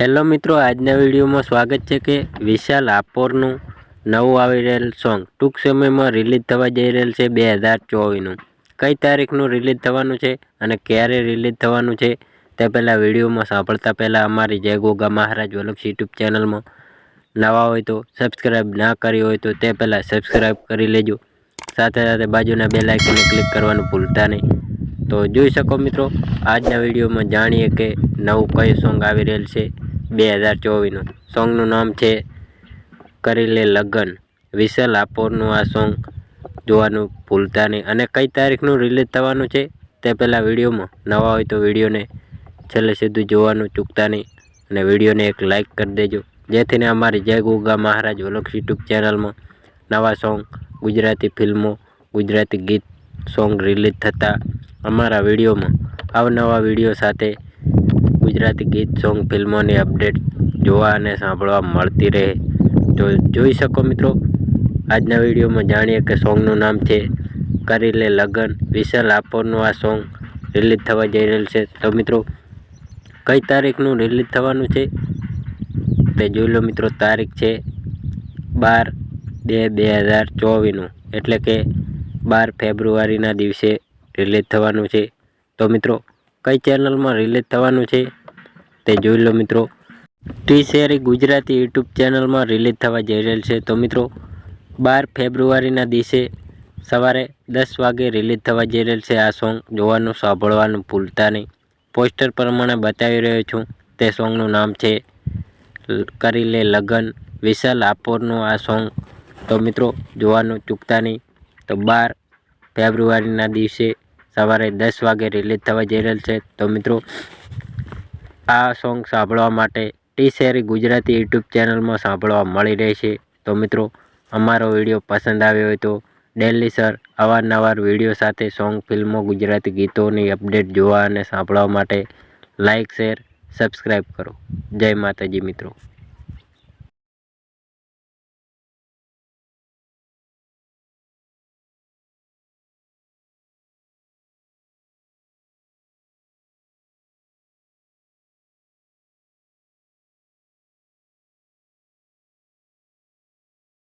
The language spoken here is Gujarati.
હેલો મિત્રો, આજના વિડીયોમાં સ્વાગત છે કે વિશાલ આપોરનું નવું આવી રહેલ સોંગ ટૂંક સમયમાં રિલીઝ થવા જઈ રહેલ છે બે હજાર ચોવીસનું. કઈ તારીખનું રિલીઝ થવાનું છે અને ક્યારે રિલીઝ થવાનું છે તે પહેલાં વિડીયોમાં સાંભળતા પહેલાં અમારી જય ગોગા મહારાજ વલક્ષ યુટ્યુબ ચેનલમાં નવા હોય તો સબસ્ક્રાઈબ ના કરી હોય તો તે પહેલાં સબસ્ક્રાઈબ કરી લેજો. સાથે સાથે બાજુના બે લાઇકને ક્લિક કરવાનું ભૂલતા નહીં. તો જોઈ શકો મિત્રો, આજના વિડીયોમાં જાણીએ કે નવું કયું સોંગ આવી રહેલ છે બે હજાર ચોવીસનું. સોંગનું નામ છે કરી લે લગ્ન. વિશાલ આપોરનું આ સોંગ જોવાનું ભૂલતા નહીં. અને કઈ તારીખનું રિલીઝ થવાનું છે તે પહેલાં વિડીયોમાં. નવા હોય તો વિડીયોને છેલ્લે સુધી જોવાનું ચૂકતા નહીં. અને વિડીયોને એક લાઇક કરી દેજો. જેથીને અમારી જય ગોગા મહારાજ વલોક્ષ યુટ્યુબ ચેનલમાં નવા સોંગ ગુજરાતી ફિલ્મો, ગુજરાતી ગીત સોંગ રિલીઝ થતાં અમારા વિડીયોમાં અવનવા વીડિયો સાથે ગુજરાતી ગીત, સોંગ, ફિલ્મોની અપડેટ જોવા અને સાંભળવા મળતી રહે. તો જોઈ શકો મિત્રો, આજના વિડીયોમાં જાણીએ કે સોંગનું નામ છે કરી લે લગન. વિશાલ આપોરનું આ સોંગ રિલીઝ થવા જઈ રહેલ છે. તો મિત્રો, કઈ તારીખનું રિલીઝ થવાનું છે? તે જોઈ લો મિત્રો, તારીખ છે બાર બે બે હજાર ચોવીસનું. એટલે કે બાર ફેબ્રુઆરીના દિવસે રિલીઝ થવાનું છે. તો મિત્રો, કઈ ચેનલમાં રિલીઝ થવાનું છે તે જોઈ લો મિત્રો. ટી શેરી ગુજરાતી યુટ્યુબ ચેનલમાં રિલીઝ થવા જઈ રહેલ છે. તો મિત્રો, બાર ફેબ્રુઆરીના દિવસે સવારે દસ વાગે રિલીઝ થવા જઈ રહેલ છે આ સોંગ જોવાનું, સાંભળવાનું ભૂલતા નહીં. પોસ્ટર પ્રમાણે બતાવી રહ્યો છું. તે સોંગનું નામ છે કરી લે લગન. વિશાલ આપોરનું આ સોંગ તો મિત્રો, જોવાનું ચૂકતા નહીં. તો બાર ફેબ્રુઆરીના દિવસે સવારે દસ વાગે રિલીઝ થવા જઈ રહેલ છે. તો મિત્રો, આ સોંગ સાંભળવા માટે ટી શેરી ગુજરાતી યુટ્યુબ ચેનલમાં સાંભળવા મળી રહેશે તો મિત્રો, અમારો વીડિયો પસંદ આવ્યો હોય તો ડેલી સર અવારનવાર વીડિયો સાથે સોંગ ફિલ્મો ગુજરાતી ગીતોની અપડેટ જોવા અને સાંભળવા માટે લાઇક શેર સબસ્ક્રાઈબ કરો. જય માતાજી મિત્રો.